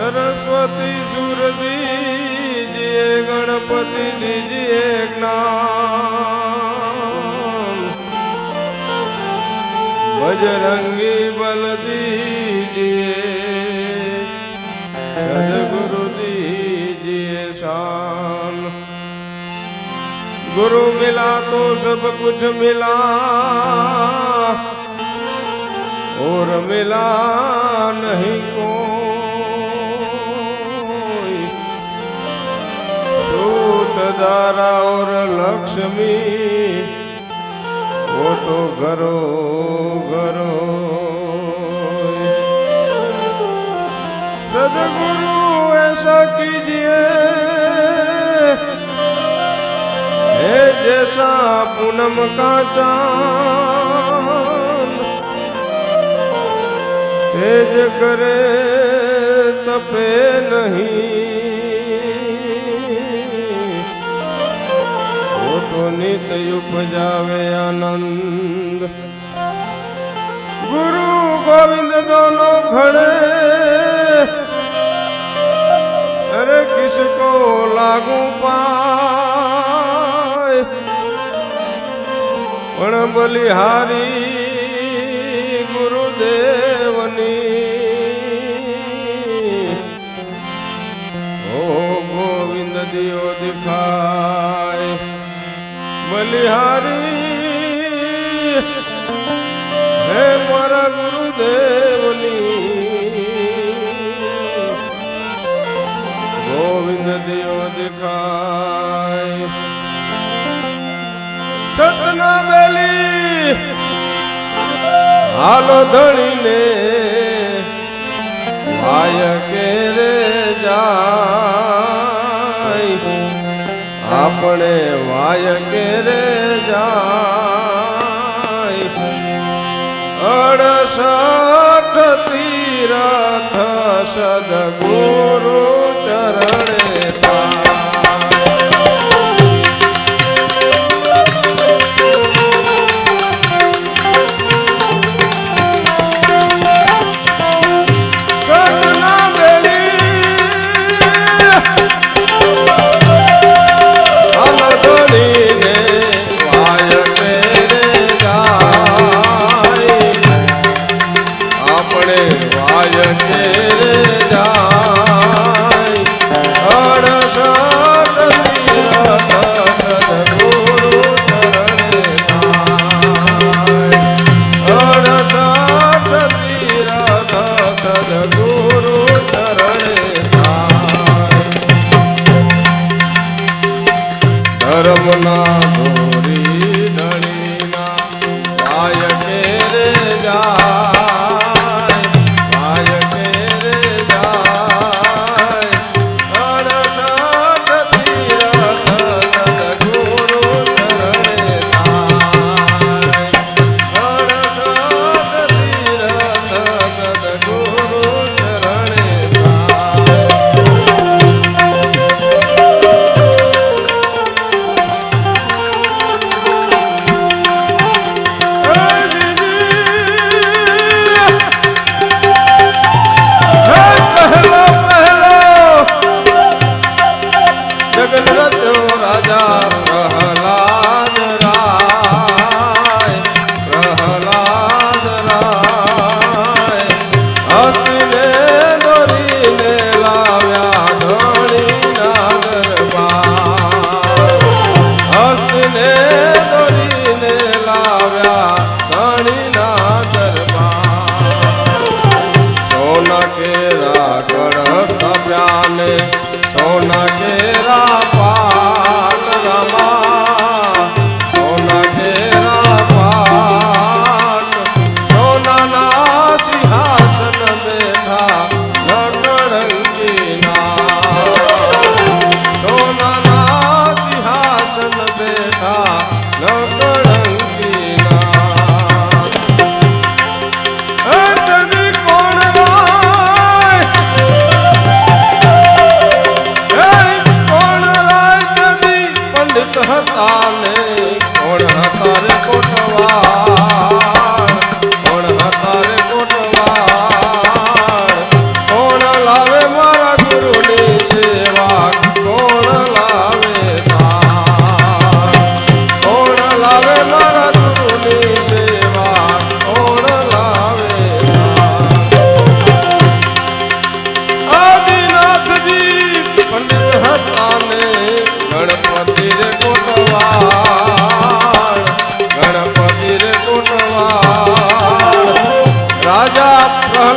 सरस्वती सुर दीजिए गणपति दीजिए नाम बजरंगी बल दीजिए गुरु दीजिए शान। गुरु मिला तो सब कुछ मिला, और मिला नहीं को दारा और लक्ष्मी वो तो घरो घरो सदगुरु ऐसा कीजिए हे जैसा पूनम का चांद तेज करे तपे नहीं તો નિત ઉપજાવે આનંદ. ગુરુ ગોવિંદ દોનો ઘડે. અરે કિસકો લાગુ પાય. પણ બલિહારી બલિહારી હે મારા ગુરુદેવની ગોવિંદ દેવ દેખાય સતના બેલી હાલો ધણીને ભાય કે રે જાય આપણે વાય કે રે જાય. અડસઠ તીરથ સદગુરુ ચરણે না ਸੋਨਾ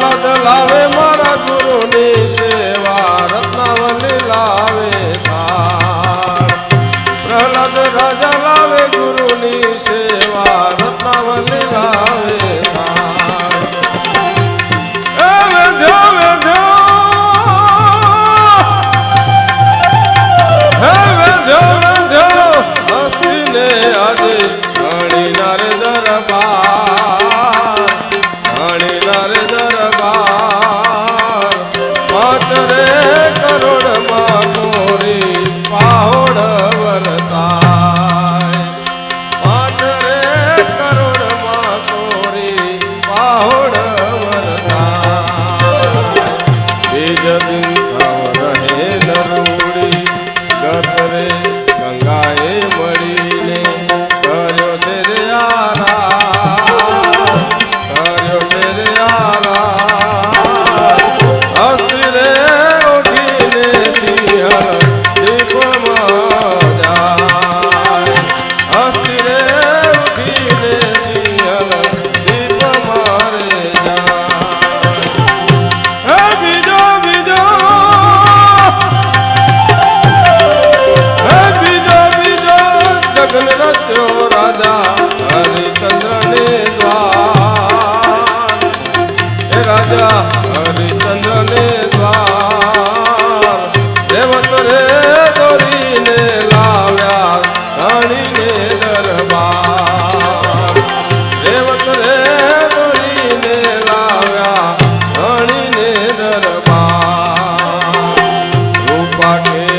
શરદ લાવે મારા ગુરુની છે રૂપા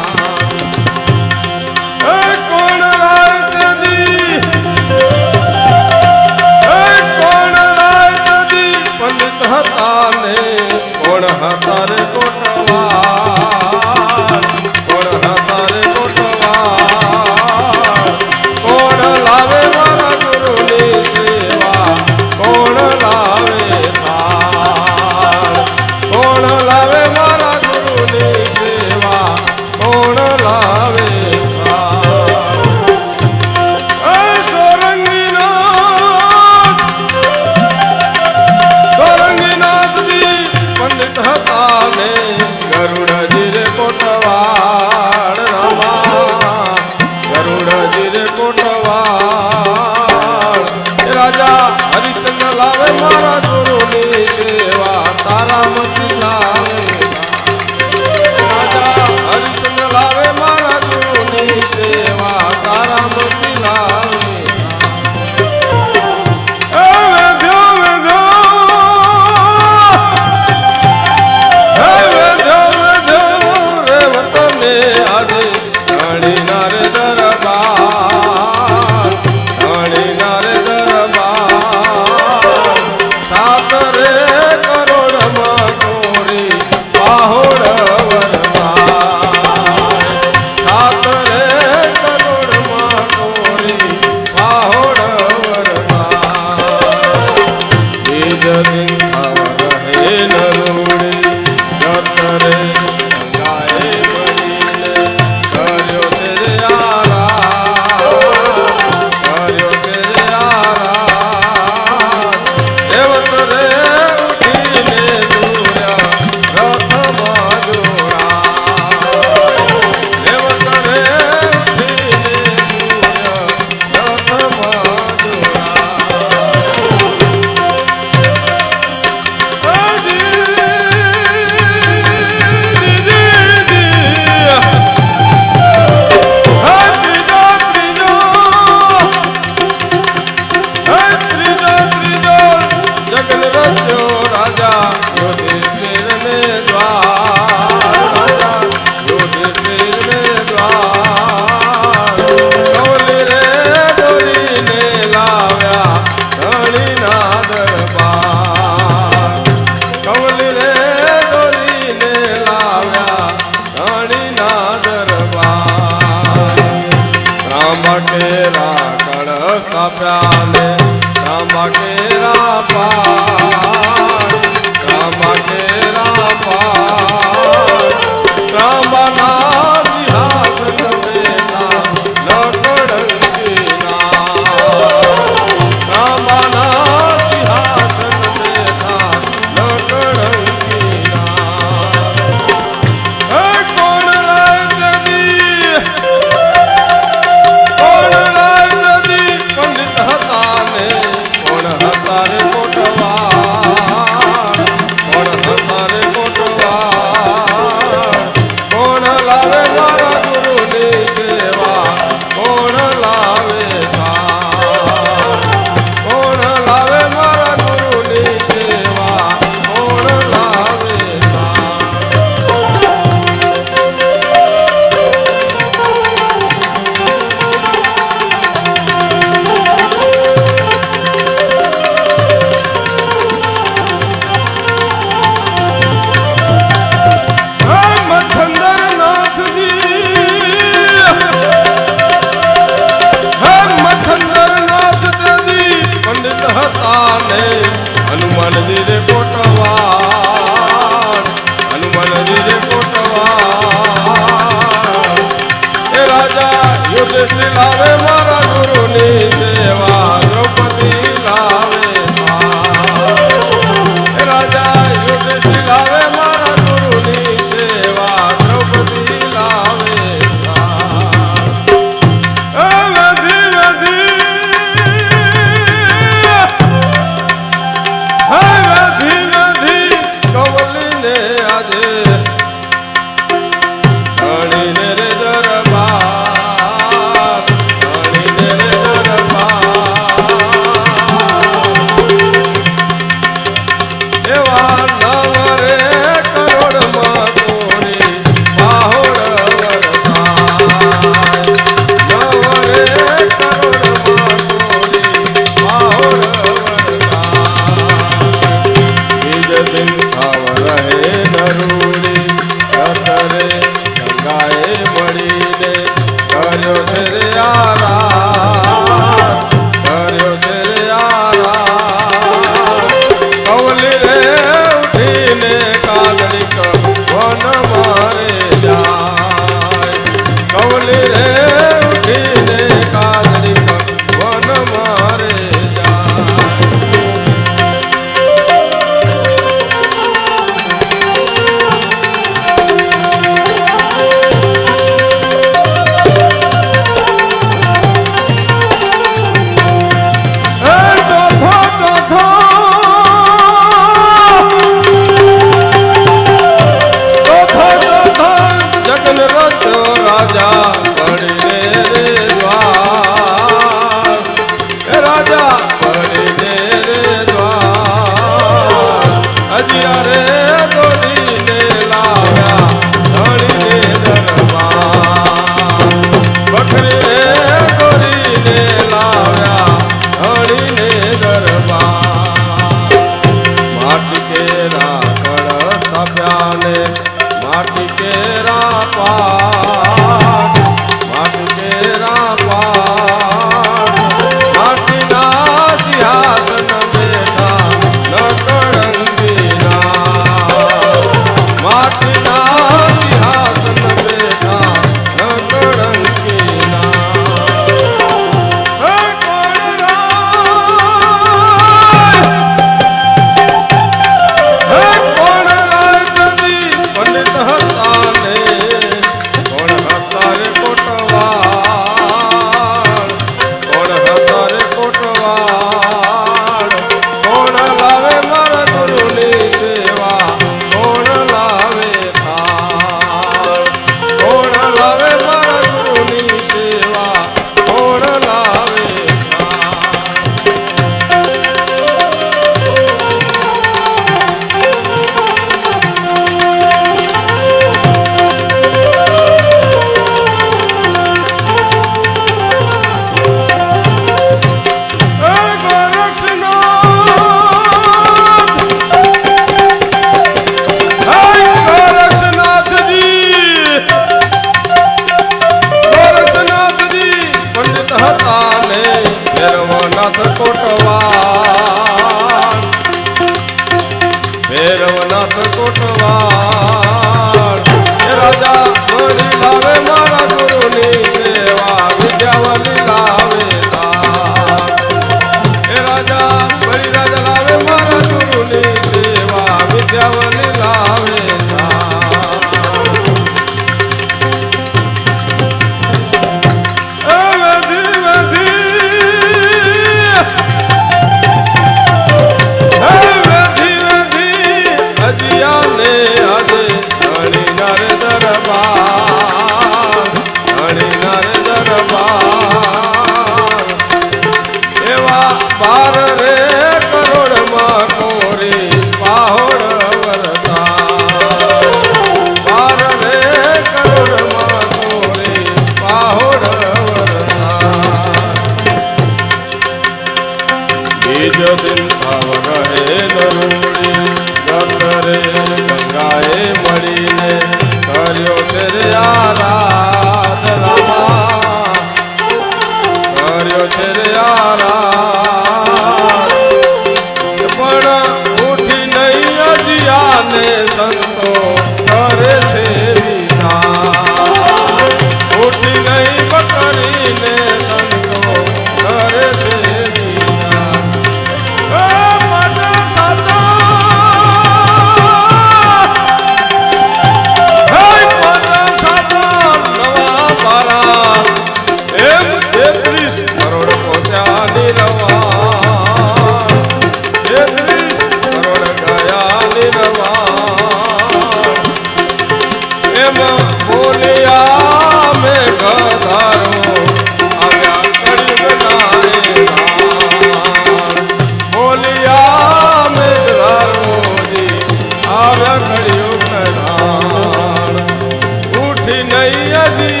Hadi.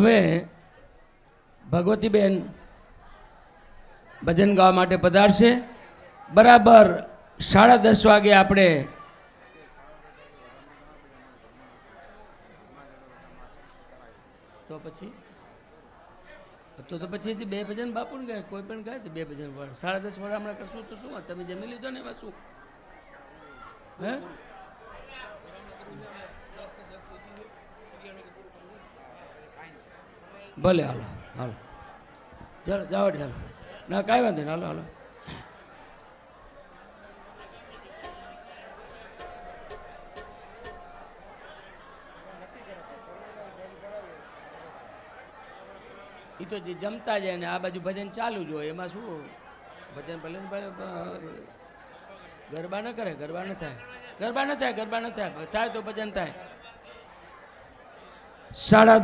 હવે ભગવતીબેન ભજન ગાવા માટે પધારશે. બરાબર સાડા દસ વાગે આપણે તો પછી? તો તો પછી બે ભજન બાપુ ને ગાય, કોઈ પણ ગાય બે ભજન સાડા દસ વાળા હમણાં કરશું તો શું? તમે જમી લીધો ને એમાં શું? હે? ભલે, હાલો હાલો. ચાલો, જાઓ ચાલો ના, કાંઈ વાંધો હાલો હાલો. એ તો જે જમતા જાય ને, આ બાજુ ભજન ચાલુ જ હોય, એમાં શું? ભજન ભલે ગરબા ન કરે, ગરબા ન થાય. ગરબા ન થાય, ગરબા ન થાય થાય તો ભજન થાય. સાડા